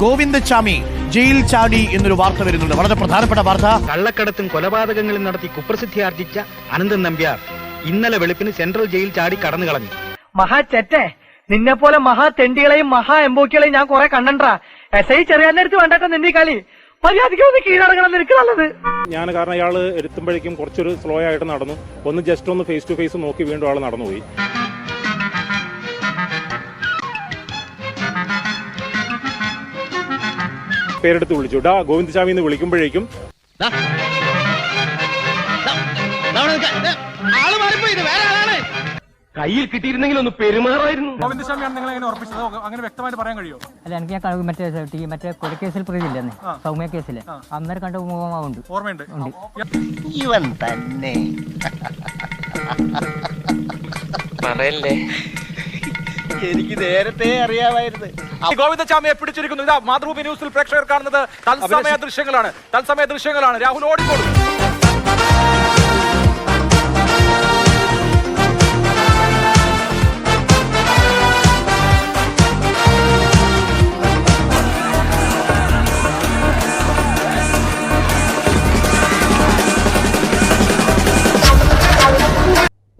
Govindachami jail ചാടി എന്നൊരു വാർത്ത വരുന്നുണ്ട്. വളരെ പ്രധാനപ്പെട്ട വാർത്ത. കള്ളക്കടത്തും കൊലപാതകങ്ങളും നടത്തി കുപ്രസിദ്ധി ആർജിച്ച അനന്തൻ നമ്പ്യാർ ഇന്നലെ വെളുപ്പിന് സെൻട്രൽ ജയിൽ ചാടി കടന്നു കളഞ്ഞു. മഹാ ചെറ്റെ നിന്നെ പോലെ മഹാ തെണ്ടികളെയും മഹാ എംബോക്കികളെയും ഞാൻ കുറെ കണ്ടണ്ടാ. എസ് ഐ അടുത്ത് വേണ്ടട്ടോ നിന്നീ കളി. മര്യാദയ്ക്ക് ഒന്ന് കീഴടങ്ങണം നിനക്ക് നല്ലത്. ഞാൻ കാരണം അയാൾ എത്തുമ്പോഴേക്കും കുറച്ചൊരു സ്ലോ ആയിട്ട് നടന്നു. ഒന്ന് ജസ്റ്റ് ഒന്ന് ഫേസ് ടു ഫേസ് നോക്കി വീണ്ടും ആൾ നടന്നുപോയി. പേരെടുത്ത് വിളിച്ചു. ഡാ ഗോവിന്ദസ്വാമി എന്ന് വിളിക്കുമ്പോഴേക്കും കയ്യിൽ കിട്ടിയിരുന്നെങ്കിൽ ഒന്ന് പെരുമാറായിരുന്നു. ഗോവിന്ദസ്വാമിയാണ് നിങ്ങൾ എങ്ങനെ ഉറപ്പിച്ചത്. അങ്ങനെ വ്യക്തമായിട്ട് പറയാൻ കഴിയുമോ? അല്ല എനിക്ക് ഞാൻ കഴിവ് മറ്റേ ഈ മറ്റേ കൊലക്കേസിൽ പ്രതിയില്ലെന്ന്. സൗമ്യ കേസിൽ അന്നേരം കണ്ട മുഖമാവുണ്ട് ഓർമ്മയുണ്ട്. ഇവൻ തന്നെ. എനിക്ക് നേരത്തെ അറിയാമായിരുന്നു. ഗോവിന്ദസ്വാമിയെ പിടിച്ചിരിക്കുന്നു. ഇതാ മാതൃഭൂമി ന്യൂസിൽ പ്രേക്ഷകർ കാണുന്നത് തത്സമയ ദൃശ്യങ്ങളാണ്. തത്സമയ ദൃശ്യങ്ങളാണ്. രാഹുൽ ഓടിക്കോളൂ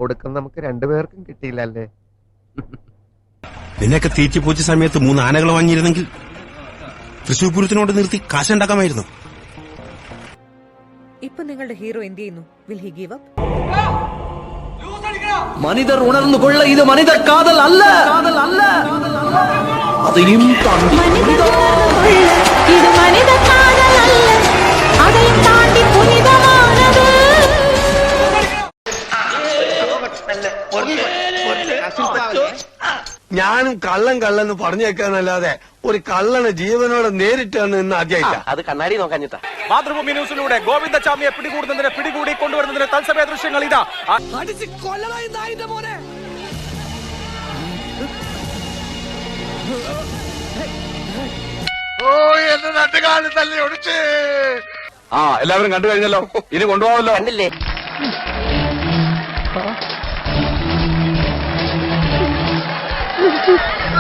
ഒടുക്കം നമുക്ക് രണ്ടുപേർക്കും കിട്ടിയില്ലല്ലേ? നിന്നെയൊക്കെ തീറ്റിപ്പോച്ച സമയത്ത് മൂന്ന് ആനകൾ വാങ്ങിയിരുന്നെങ്കിൽ തൃശൂർ പൂരത്തിനോട് നിർത്തി കാശുണ്ടാക്കാമായിരുന്നു. ഇപ്പൊ നിങ്ങളുടെ ഹീറോ എന്ത് ചെയ്യുന്നു? വിൽ ഹി ഗീവ് അപ്പ് മനിതർ ഉണർന്നു കൊള്ള ഇത് മനിതർ കാതൽ അല്ല. കാതൽ അല്ല അതെയും താണ്ടി ഇത് മനിത കാതലല്ല ഞാനും കള്ളൻ കള്ളെന്ന് പറഞ്ഞേക്കാന്നല്ലാതെ ഒരു കള്ളനെ ജീവനോടെ നേരിട്ടാണ് ഇന്ന് ആദ്യമായിട്ട് അത് കണ്ണാടി നോക്കാഞ്ഞിട്ടാ മാതൃഭൂമി ന്യൂസിലൂടെ ഗോവിന്ദസ്വാമിയെ പിടികൂടുന്നതിന് പിടികൂടി കൊണ്ടുവരുന്നതിന് തത്സമയ ദൃശ്യങ്ങൾ ഇതാ. ആ- ആ എല്ലാവരും കണ്ടു കഴിഞ്ഞല്ലോ. ഇനി കൊണ്ടുപോകാമല്ലോ. കണ്ടില്ലേ?